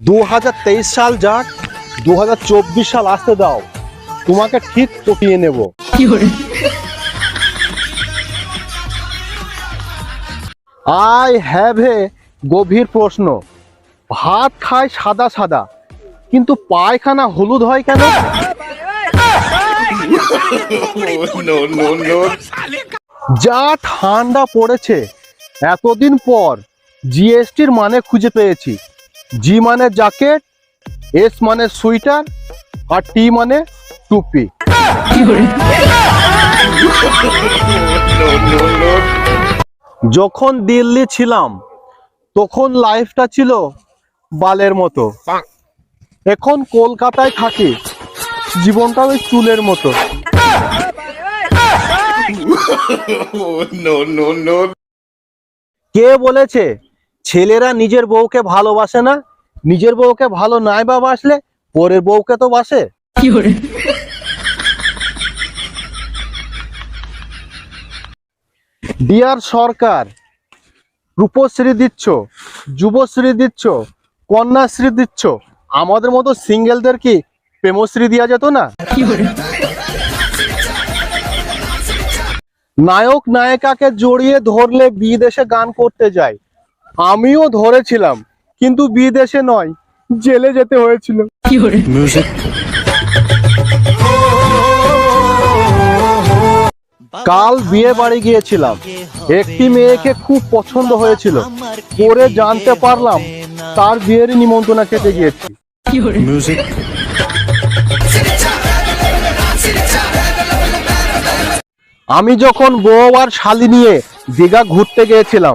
দু হাজার তেইশ সাল যাক দু হাজার চব্বিশ সাল আসতে দাও। তোমাকে ঠিক পটিয়ে নেব। আই হ্যাভ এ গভীর প্রশ্ন। ভাত খায় সাদা সাদা কিন্তু পায়খানা হলুদ হয় কেন? No, no, no. যা ঠান্ডা পড়েছে এতদিন পর জিএসটির মানে খুঁজে পেয়েছি। জি মানে জ্যাকেট এস মানে সুইটার আর টি মানে টুপি. যখন দিল্লি ছিলাম তখন লাইফটা ছিল বালের মতো এখন কলকাতায় থাকি জীবনটা ওই চুলের মতো Oh. কে বলেছে ছেলেরা নিজের বউকে ভালোবাসে না নিজের বউকে ভালো নাই বা বাসলে পরের বউকে তো বাসে। ডিয়ার সরকার রূপশ্রী দিচ্ছ যুবশ্রী দিচ্ছ কন্যাশ্রী দিচ্ছ আমাদের মতো সিঙ্গেলদের কি প্রেমশ্রী দেওয়া যেত না? নায়ক নায়িকাকে জড়িয়ে ধরলে বিদেশে গান করতে যায় আমিও ধরেছিলাম কিন্তু বিদেশে নয় জেলে যেতে হয়েছিল। কাল বিয়ে বাড়ি গিয়েছিলাম। একটি মেয়েকে খুব পছন্দ হয়েছিল। পরে জানতে পারলাম তার বিয়ের নিমন্ত্রণা খেতে গিয়েছি। আমি যখন বউ আর শালি নিয়ে দীঘা ঘুরতে গিয়েছিলাম